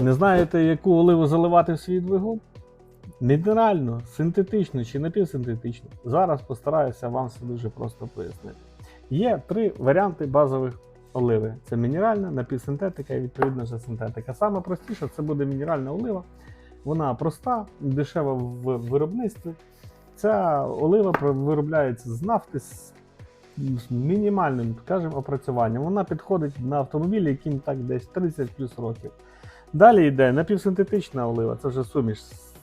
Не знаєте, яку оливу заливати в свій двигун? Мінеральну, синтетичну чи напівсинтетичну. Зараз постараюся вам все дуже просто пояснити. Є три варіанти базових оливи: це мінеральна, напівсинтетика і відповідно же синтетика. Саме простіше це буде мінеральна олива. Вона проста, дешева в виробництві. Ця олива виробляється з нафти з мінімальним, скажімо, опрацюванням. Вона підходить на автомобілі, яким так десь 30 плюс років. Далі йде напівсинтетична олива, це вже суміш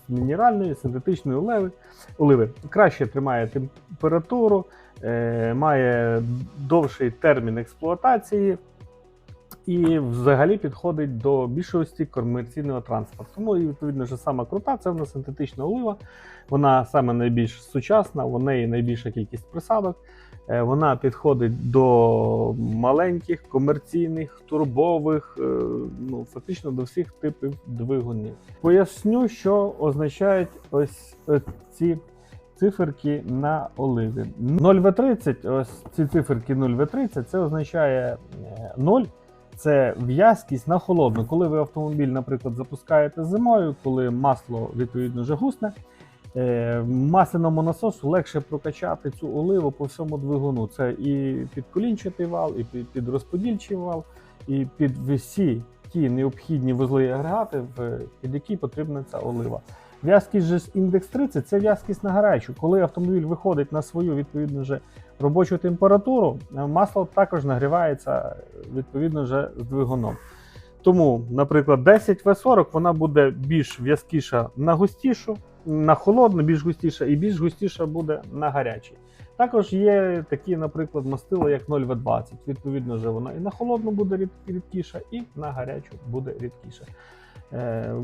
мінеральної, синтетичної оливи. оливи. Краще тримає температуру, е, має довший термін експлуатації і взагалі підходить до більшості комерційного транспорту. Тому і відповідно вже сама крута, це в нас синтетична олива. Вона саме найбільш сучасна, у неї найбільша кількість присадок. Е, Вона підходить до маленьких комерційних, турбових, е, ну фактично до всіх типів двигунів. Поясню, що означають ось е, ці циферки на оливі. 0В30, ось ці циферки 0В30, це означає е, 0 це в'язкість на холодну. Коли ви автомобіль, наприклад, запускаєте зимою, коли масло відповідно вже гусне, е, масляному насосу легше прокачати цю оливу по всьому двигуну. Це і підколінчатий вал, і під, розподільчий вал, і під всі ті необхідні вузли і агрегати, під які потрібна ця олива. В'язкість же з індекс 30 це в'язкість на гарячу. Коли автомобіль виходить на свою відповідно вже робочу температуру, е, масло також нагрівається е, відповідно вже з двигуном. Тому, наприклад, 10 В40 вона буде більш в'язкіша на густішу, на холодну, більш густіша, і більш густіша буде на гарячій. Також є такі, наприклад, мастила, як 0В20. Відповідно, вже вона і на холодну буде рід- рідкіша, і на гарячу буде рідкіша. Е,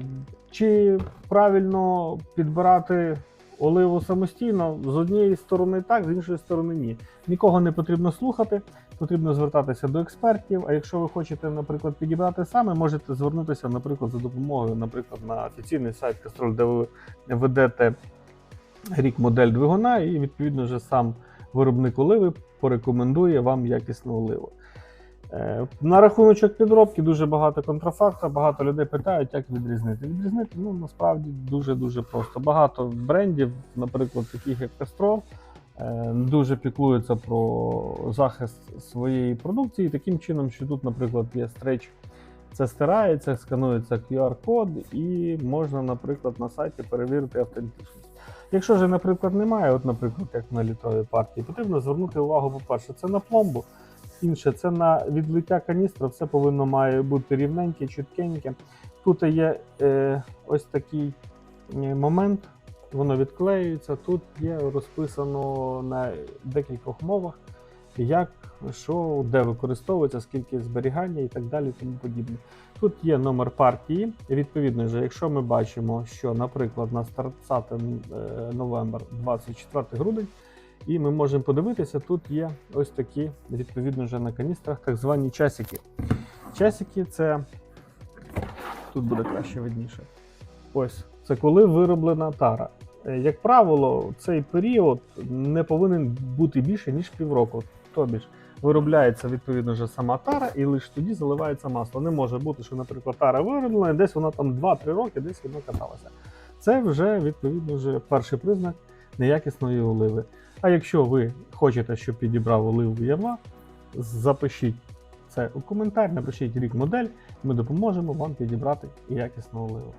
Чи правильно підбирати оливу самостійно? З однієї сторони так, з іншої сторони ні. Нікого не потрібно слухати, потрібно звертатися до експертів. А якщо ви хочете, наприклад, підібрати саме, можете звернутися, наприклад, за допомогою, наприклад, на офіційний сайт Кастроль, де ви ведете рік модель двигуна, і відповідно вже сам виробник оливи порекомендує вам якісну оливу. Е, На рахуночок підробки дуже багато контрафакта, багато людей питають, як відрізнити. Відрізнити ну насправді дуже дуже просто. Багато брендів, наприклад, таких як Castrol, е, дуже піклуються про захист своєї продукції таким чином, що тут, наприклад, є стрейч. Це стирається, сканується QR-код, і можна, наприклад, на сайті перевірити автентичність. Якщо ж, наприклад, немає, от, наприклад, як на літровій партії, потрібно звернути увагу, по-перше, це на пломбу. Інше, це на відлиття каністра, все повинно має бути рівненьке, чіткеньке. Тут є е, ось такий е, момент, воно відклеюється. Тут є розписано на декількох мовах, як, що, де використовується, скільки зберігання і так далі, тому подібне. Тут є номер партії. Відповідно, же, якщо ми бачимо, що, наприклад, на 30 е, новембр, 24 грудень, і ми можемо подивитися, тут є ось такі, відповідно, вже на каністрах, так звані часики. Часики це тут буде краще видніше. Ось це коли вироблена тара. Е, Як правило, цей період не повинен бути більше, ніж півроку. Тобі ж виробляється відповідно вже сама тара, і лише тоді заливається масло. Не може бути, що, наприклад, тара вироблена, і десь вона там 2-3 роки, десь воно каталося. Це вже відповідно вже перший признак неякісної оливи. А якщо ви хочете, щоб підібрав оливу Ява, запишіть це у коментар, напишіть рік модель, ми допоможемо вам підібрати якісну оливу.